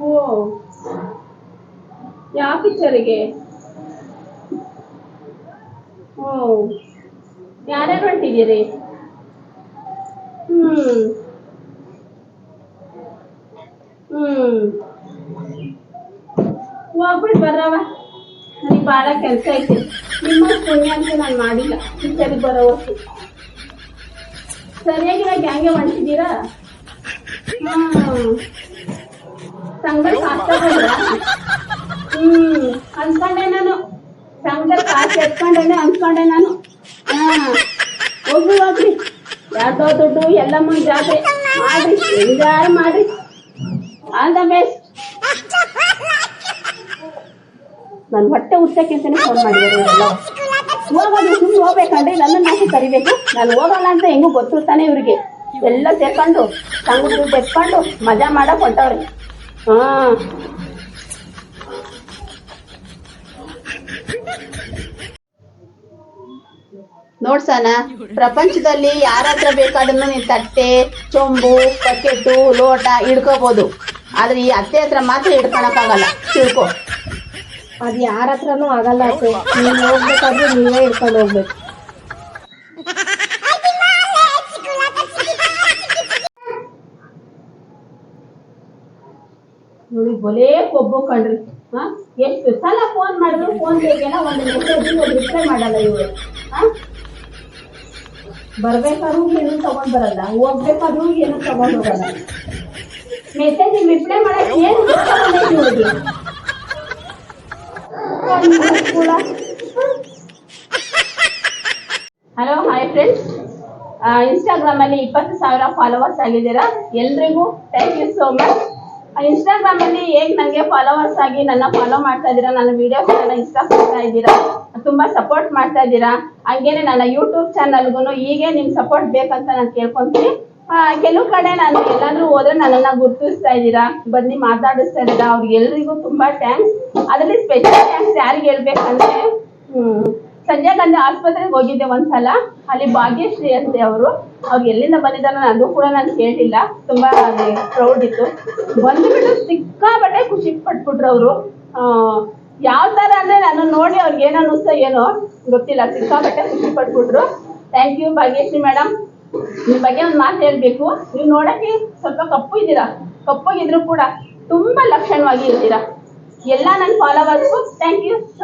ಓ ಯಾವ ಪಿಕ್ಚರಿಗೆ ಓ ಯಾರ್ಯಾರು ಹೊಂಟಿದ್ದೀರಿ ಹ್ಮ್ ಹ್ಮ್ ಹೋಗ್ಬಿಟ್ಟು ಬರ್ರವ ನನಗೆ ಭಾಳ ಕೆಲಸ ಐತೆ. ನಿಮ್ಮ ಪುಣ್ಯ ಅಂತ ನಾನು ಮಾಡಿಲ್ಲ. ಸರಿ ಬರೋ ಹೊತ್ತು. ಸರಿಯಾಗಿ ಗ್ಯಾಂಗೆ ಹೊಂಟಿದ್ದೀರಾ ಮಾಡ್ತಿದ್ದೀರಾ? ತಗೊಂಡ್ರ ಹ್ಮ್. ಅನ್ಕೊಂಡೆ ನಾನು. ಸಂಘದ ಕಾಸು ಎತ್ಕೊಂಡೇನೆ ಅನ್ಕೊಂಡೆ ನಾನು. ಹಾ. ಹೋಗ್ರಿ ಹೋಗ್ರಿ. ಯಾರ್ದೋ ದುಡ್ಡು, ಎಲ್ಲಮ್ಮ ಜಾತ್ರೆ. ಮಾಡ್ರಿ, ಎಂಜಾಯ್ ಮಾಡಿ ಆಲ್ ದ ಬೆಸ್ಟ್ ನನ್ನ ಹೊಟ್ಟೆ ಉಚ್ಚಕ್ಕೆ ಅಂತಾನೆ ಫೋನ್ ಮಾಡಿದ್ದಾರೆ ಇವರೆಲ್ಲ ಹೋಗೋದು ಸುಮ್ಮನೆ ಹೋಗ್ಬೇಕಂದ್ರೆ ನನ್ನ ಮಾತು ಕರಿಬೇಕು? ನಾನು ಹೋಗಲ್ಲ ಅಂತ ಹೆಂಗೂ ಗೊತ್ತಿರ್ತಾನೆ ಇವ್ರಿಗೆ. ಎಲ್ಲ ಸೇರ್ಕೊಂಡು ತಂಗು ಎತ್ಕೊಂಡು ಮಜಾ ಮಾಡಕ್ ಹೊಂಟವ್ರಿ. ಹಾ. ನೋಡ್ಸಣ ಪ್ರಪಂಚದಲ್ಲಿ ಯಾರ ಹತ್ರ ಬೇಕಾದ್ರೂ ನೀನ್ ತಟ್ಟೆ ಚೊಂಬು ಬಕೆಟು ಲೋಟ ಹಿಡ್ಕೋಬಹುದು ಆದ್ರೆ ಈ ಅತ್ತೆ ಹತ್ರ ಮಾತ್ರ ಹಿಡ್ಕೊಳಕ್ಕಾಗಲ್ಲ. ತಿಳ್ಕೊ. ಅದು ಯಾರ ಹತ್ರನೂ ಆಗಲ್ಲ ಅತ್ತೆ. ನೀವು ಹೋಗ್ಬೇಕಾದ್ರೆ ನೀವೇ ಹಿಡ್ಕೊಂಡು ಹೋಗ್ಬೇಕು. ನೋಡಿ, ಬಲೇ ಕೊಬ್ಬು ಕಣ್ರಿ. ಹಾ? ಎಷ್ಟು ಸಲ ಫೋನ್ ಮಾಡಿದ್ರು ಫೋನ್ ಬೇಕೇನ ಒಂದು ಮೆಸೇಜ್ ಒಂದು ರಿಪ್ಲೈ ಮಾಡಲ್ಲ ಇವರು. ಹಾ? ಬರ್ಬೇಕಾದ್ರೂ ಏನು ತಗೊಂಡ್ ಬರಲ್ಲ. ಹೋಗ್ಬೇಕಾದ್ರೂ ಏನು ತಗೊಂಡ್ ಹೋಗಲ್ಲ ಮೆಸೇಜ್ ರಿಪ್ಲೈ ಮಾಡಕ್ ಏನು ಇವ್ರಿಗೆ ಹಲೋ ಹಾಯ್ ಫ್ರೆಂಡ್ಸ್ ಇನ್ಸ್ಟಾಗ್ರಾಮ್ ಅಲ್ಲಿ ಇಪ್ಪತ್ತು ಸಾವಿರ ಫಾಲೋವರ್ಸ್ ಆಗಿದ್ದೀರಾ? ಎಲ್ರಿಗೂ thank you so much Instagram ಅಲ್ಲಿ ಹೇಗ್ ನನಗೆ ಫಾಲೋವರ್ಸ್ ಆಗಿ ನನ್ನ ಫಾಲೋ ಮಾಡ್ತಾ ಇದ್ದೀರಾ, ನನ್ನ ವಿಡಿಯೋಸ್ ಇಷ್ಟ ಪಡ್ತಾ ಇದ್ದೀರಾ, ತುಂಬಾ ಸಪೋರ್ಟ್ ಮಾಡ್ತಾ ಇದ್ದೀರಾ? ಹಂಗೇನೆ ನನ್ನ ಯೂಟ್ಯೂಬ್ ಚಾನಲ್ಗೂ ಹೀಗೆ ನಿಮ್ ಸಪೋರ್ಟ್ ಬೇಕಂತ ನಾನು ಕೇಳ್ಕೊಂತೀನಿ. ಕೆಲವು ಕಡೆ ನಾನು ಎಲ್ಲಾದ್ರೂ ಹೋದ್ರೆ ನನ್ನನ್ನ ಗುರುತಿಸ್ತಾ ಇದ್ದೀರಾ? ಬನ್ನಿ, ಮಾತಾಡಿಸ್ತಾ ಇದ್ದೀರಾ? ಅವ್ರಿಗೆ ಎಲ್ರಿಗೂ ತುಂಬಾ ಥ್ಯಾಂಕ್ಸ್ ಅದರಲ್ಲಿ ಸ್ಪೆಷಲ್ ಥ್ಯಾಂಕ್ಸ್ ಯಾರಿಗೆ ಹೇಳ್ಬೇಕಂದ್ರೆ ಗಂಧ ಗಾಂಧಿ ಆಸ್ಪತ್ರೆಗೆ ಹೋಗಿದ್ದೆ ಒಂದ್ಸಲ. ಅಲ್ಲಿ ಭಾಗ್ಯಶ್ರೀ ಅಂತೆ ಅವರು. ಅವ್ರು ಎಲ್ಲಿಂದ ಬಂದಿದ್ದಾರೆ ಅದು ಕೂಡ ನಾನು ಕೇಳಿಲ್ಲ. ತುಂಬಾ ಪ್ರೌಡ್ ಇತ್ತು. ಬಂದ್ಬಿಟ್ಟು ಸಿಕ್ಕಾಬಟ್ಟೆ ಖುಷಿ ಪಟ್ಬಿಟ್ರು ಅವರು. ಯಾವ ತರ ಅಂದ್ರೆ ನಾನು ನೋಡಿ ಅವ್ರಿಗೆ ಏನ ಅನಿಸ್ತ ಏನೋ ಗೊತ್ತಿಲ್ಲ. ಸಿಕ್ಕಾಬಟ್ಟೆ ಖುಷಿ ಪಟ್ಬಿಟ್ರು. ಥ್ಯಾಂಕ್ ಯು ಭಾಗ್ಯಶ್ರೀ ಮೇಡಮ್ ನಿಮ್ ಬಗ್ಗೆ ಒಂದು ಮಾತು ಹೇಳ್ಬೇಕು. ನೀವು ನೋಡಕ್ಕೆ ಸ್ವಲ್ಪ ಕಪ್ಪು ಇದ್ದೀರಾ? ಕಪ್ಪಗಿದ್ರು ಕೂಡ ತುಂಬಾ ಲಕ್ಷಣವಾಗಿ ಇರ್ತೀರಾ? ಎಲ್ಲ ನನ್ನ ಫಾಲೋವರ್ಸ್ಗೂ ಥ್ಯಾಂಕ್ ಯು ಸೋ ಮಚ್